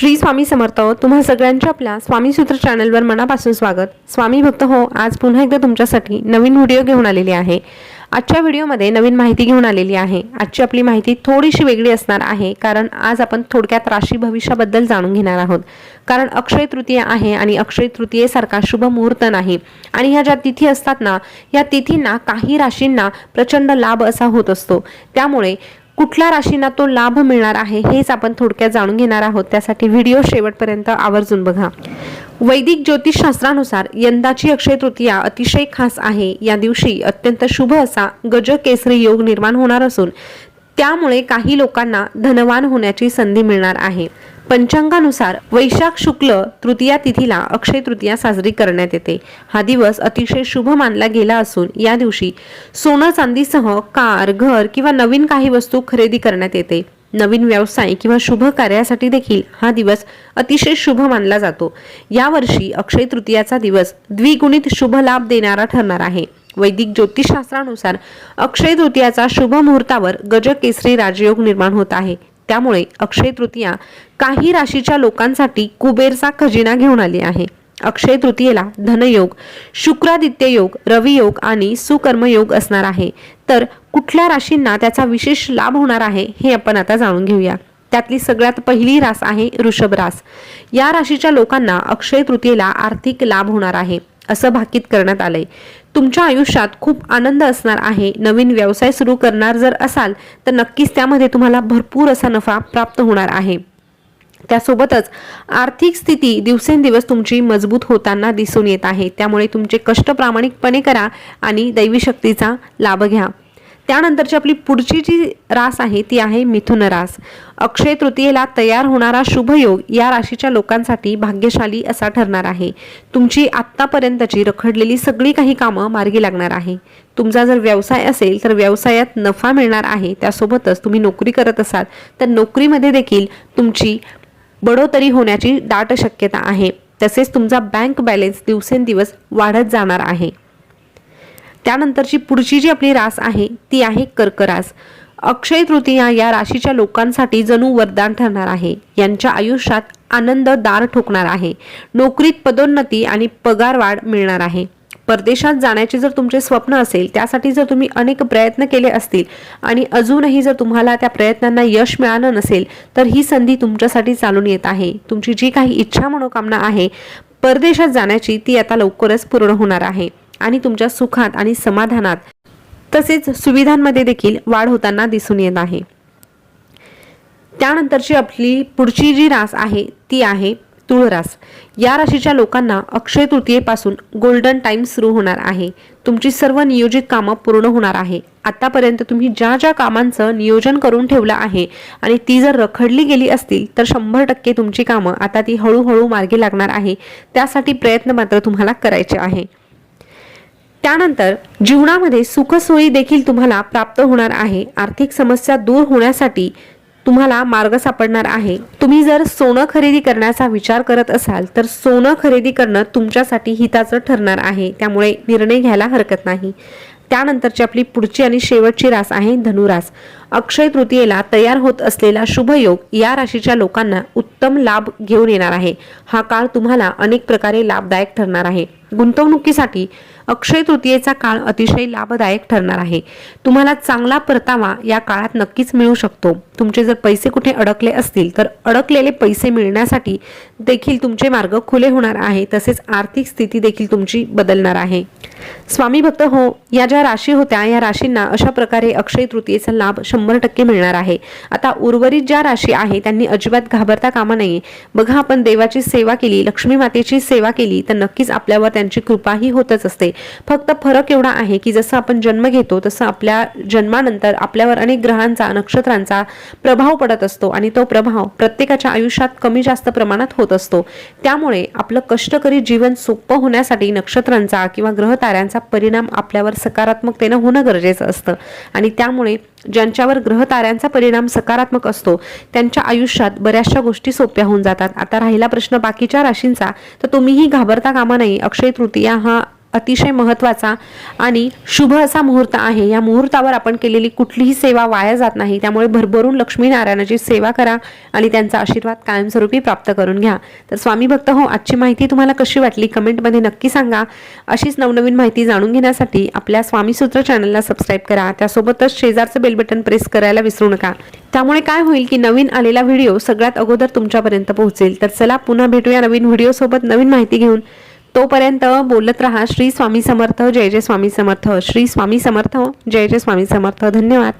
श्री स्वामी समर्थ तुम्हा सगळ्यांच्या आपल्या स्वामी सूत्र चॅनलवर मनापासून स्वागत. स्वामी भक्त हो आज पुन्हा एकदा तुमच्यासाठी नवीन व्हिडिओ घेऊन आलेली आहे. आजच्या व्हिडिओमध्ये नवीन माहिती घेऊन आलेली आहे. आजची आपली माहिती थोडीशी वेगळी असणार आहे कारण आज आपण थोडक्यात राशी भविष्याबद्दल जाणून घेणार आहोत. कारण अक्षय तृतीया आहे आणि अक्षय तृतीयेसारखा शुभ मुहूर्त नाही. आणि ह्या ज्या तिथी असतात ना या तिथींना काही राशींना प्रचंड लाभ असा होत असतो. त्यामुळे कुठल्या राशींना तो लाभ मिळणार आहे हेच आपण थोडक्यात जाणून घेणार आहोत. त्यासाठी व्हिडिओ शेवटपर्यंत आवर्जून बघा. वैदिक ज्योतिषशास्त्रानुसार यंदाची अक्षय तृतीया अतिशय खास आहे. या दिवशी अत्यंत शुभ असा गज केसरी योग निर्माण होणार असून त्यामुळे काही लोकांना धनवान होण्याची संधी मिळणार आहे. पंचांगानुसार वैशाख शुक्ल तृतीया तिथीला अक्षय तृतीया साजरी करण्यात येते. हा दिवस अतिशय शुभ मानला गेला असून या दिवशी सोनं चांदीसह कार घर किंवा नवीन काही वस्तू खरेदी करण्यात येते. नवीन व्यवसाय किंवा शुभ कार्यासाठी देखील हा दिवस अतिशय शुभ मानला जातो. यावर्षी अक्षय तृतीयाचा दिवस द्विगुणित शुभ लाभ देणारा ठरणार आहे. वैदिक ज्योतिषशास्त्रानुसार अक्षय तृतीयाचा शुभ मुहूर्तावर गजकेसरी राजयोग निर्माण होत आहे. त्यामुळे अक्षय तृतीया काही राशीच्या लोकांसाठी कुबेरचा खजिना घेऊन आली आहे. अक्षय तृतीयेला धनयोग शुक्रादित्य योग रवियोग आणि सुकर्मयोग असणार आहे. तर कुठल्या राशींना त्याचा विशेष लाभ होणार आहे हे आपण आता जाणून घेऊया. त्यातली सगळ्यात पहिली रास आहे ऋषभ रास. या राशीच्या लोकांना अक्षय तृतीयेला आर्थिक लाभ होणार आहे असं भाकीत करण्यात आलंय. तुमच्या आयुष्यात खूप आनंद असणार आहे. नवीन व्यवसाय सुरू करणार जर असाल तर नक्कीच त्यामध्ये तुम्हाला भरपूर असा नफा प्राप्त होणार आहे. त्यासोबतच आर्थिक स्थिती दिवसेंदिवस तुमची मजबूत होताना दिसून येत आहे. त्यामुळे तुमचे कष्ट प्रामाणिकपणे करा आणि दैवी शक्तीचा लाभ घ्या. त्यानंतरची आपली पुढची जी रास आहे ती आहे मिथुन रास. अक्षय तृतीयेला तयार होणारा शुभयोग या राशीच्या लोकांसाठी भाग्यशाली असा ठरणार आहे. तुमची आत्तापर्यंतची रखडलेली सगळी काही कामं मार्गी लागणार आहे. तुमचा जर व्यवसाय असेल तर व्यवसायात नफा मिळणार आहे. त्यासोबतच तुम्ही नोकरी करत असाल तर नोकरीमध्ये देखील तुमची बढोतरी होण्याची दाट शक्यता आहे. तसेच तुमचा बँक बॅलेन्स दिवसेंदिवस वाढत जाणार आहे. त्यानंतरची पुढची जी आपली रास आहे ती आहे कर्क रास अक्षय तृतीया या राशीच्या लोकांसाठी जणू वरदान ठरणार आहे. यांच्या आयुष्यात आनंद दार ठोकणार आहे. नोकरीत पदोन्नती आणि पगारवाढ मिळणार आहे. परदेशात जाण्याचे जर तुमचे स्वप्न असेल त्यासाठी जर तुम्ही अनेक प्रयत्न केले असतील आणि अजूनही जर तुम्हाला त्या प्रयत्नांना यश मिळालं नसेल तर ही संधी तुमच्यासाठी चालून येत आहे. तुमची जी काही इच्छा मनोकामना आहे परदेशात जाण्याची ती आता लवकरच पूर्ण होणार आहे. आणि तुमच्या सुखात आणि समाधानात तसेच सुविधांमध्ये देखील वाढ होताना दिसून येत आहे. त्यानंतरची आपली पुढची जी रास आहे ती आहे तुळ रास या राशीच्या लोकांना अक्षय तृतीयेपासून गोल्डन टाइम सुरू होणार आहे. तुमची सर्व नियोजित कामं पूर्ण होणार आहे. आतापर्यंत तुम्ही ज्या ज्या कामांचं नियोजन करून ठेवलं आहे आणि ती जर रखडली गेली असतील तर शंभर टक्के तुमची कामं आता ती हळूहळू मार्गी लागणार आहे. त्यासाठी प्रयत्न मात्र तुम्हाला करायचे आहे. त्यानंतर जीवनामध्ये सुखसोयी देखील तुम्हाला प्राप्त होणार आहे. आर्थिक समस्या दूर होण्यासाठी तुम्हाला मार्ग सापडणार आहे. तुम्ही जर सोनं खरेदी करण्याचा विचार करत असाल तर सोनं खरेदी करणं तुमच्यासाठी हिताचं ठरणार आहे. त्यामुळे निर्णय घ्यायला हरकत नाही. त्यानंतरची आपली पुढची आणि शेवटची रास आहे धनुरास. अक्षय तृतीयेला तयार होत असलेला शुभयोग या राशीच्या लोकांना उत्तम लाभ घेऊन येणार आहे. हा काळ तुम्हाला अनेक प्रकारे लाभदायक ठरणार आहे. गुंतवणुकीसाठी अक्षय तृतीयेचा काळ अतिशय लाभदायक ठरणार आहे. तुम्हाला चांगला परतावा या काळात नक्कीच मिळू शकतो. तुमचे जर पैसे कुठे अडकले असतील तर अडकलेले पैसे मिळण्यासाठी देखील तुमचे मार्ग खुले होणार आहे. तसेच आर्थिक स्थिती देखील तुमची बदलणार आहे. स्वामी भक्त हो या ज्या राशी होत्या या राशींना अशा प्रकारे अक्षय तृतीयेचा लाभ शंभर टक्के मिळणार आहे. आता उर्वरित ज्या राशी आहे त्यांनी अजिबात घाबरता कामा नये. बघा आपण देवाची सेवा केली लक्ष्मी मातेची सेवा केली तर नक्कीच आपल्यावर त्यांची कृपाही होतच असते. फक्त फरक एवढा आहे की जसं आपण जन्म घेतो तसं आपल्या जन्मानंतर आपल्यावर अनेक ग्रहांचा नक्षत्रांचा प्रभाव पडत असतो आणि तो प्रभाव प्रत्येकाच्या आयुष्यात कमी जास्त प्रमाणात होत असतो. त्यामुळे आपलं कष्टकरी जीवन सोपं होण्यासाठी नक्षत्रांचा किंवा ग्रहताऱ्यांचा परिणाम आपल्यावर सकारात्मकतेनं होणं गरजेचं असतं. आणि त्यामुळे ज्यांच्यावर ग्रहताऱ्यांचा परिणाम सकारात्मक असतो त्यांच्या आयुष्यात बऱ्याचशा गोष्टी सोप्या होऊन जातात. आता राहिला प्रश्न बाकीच्या राशींचा तर तुम्हीही घाबरता कामा नाही अक्षय तृतीया हा अतिशय महत्त्वाचा आणि शुभ असा मुहूर्त आहे. या मुहूर्तावर आपण केलेली कुठलीही सेवा वाया जात नाही. त्यामुळे भरभरून लक्ष्मीनारायणाची सेवा करा आणि त्यांचा आशीर्वाद कायमस्वरूपी प्राप्त करून घ्या. तर स्वामी भक्त हो आजची माहिती तुम्हाला कशी वाटली? कमेंटमध्ये नक्की सांगा. अशीच नवनवीन माहिती जाणून घेण्यासाठी आपल्या स्वामीसूत्र चॅनलला सबस्क्राईब करा. त्यासोबतच शेजारचं बेल बटन प्रेस करायला विसरू नका. त्यामुळे काय होईल की नवीन आलेला व्हिडिओ सगळ्यात अगोदर तुमच्यापर्यंत पोहोचेल. तर चला पुन्हा भेटूया नवीन व्हिडिओसोबत नवीन माहिती घेऊन. तोपर्यंत बोलत रहा. श्री स्वामी समर्थ जय जय स्वामी समर्थ. श्री स्वामी समर्थ जय जय स्वामी समर्थ. धन्यवाद.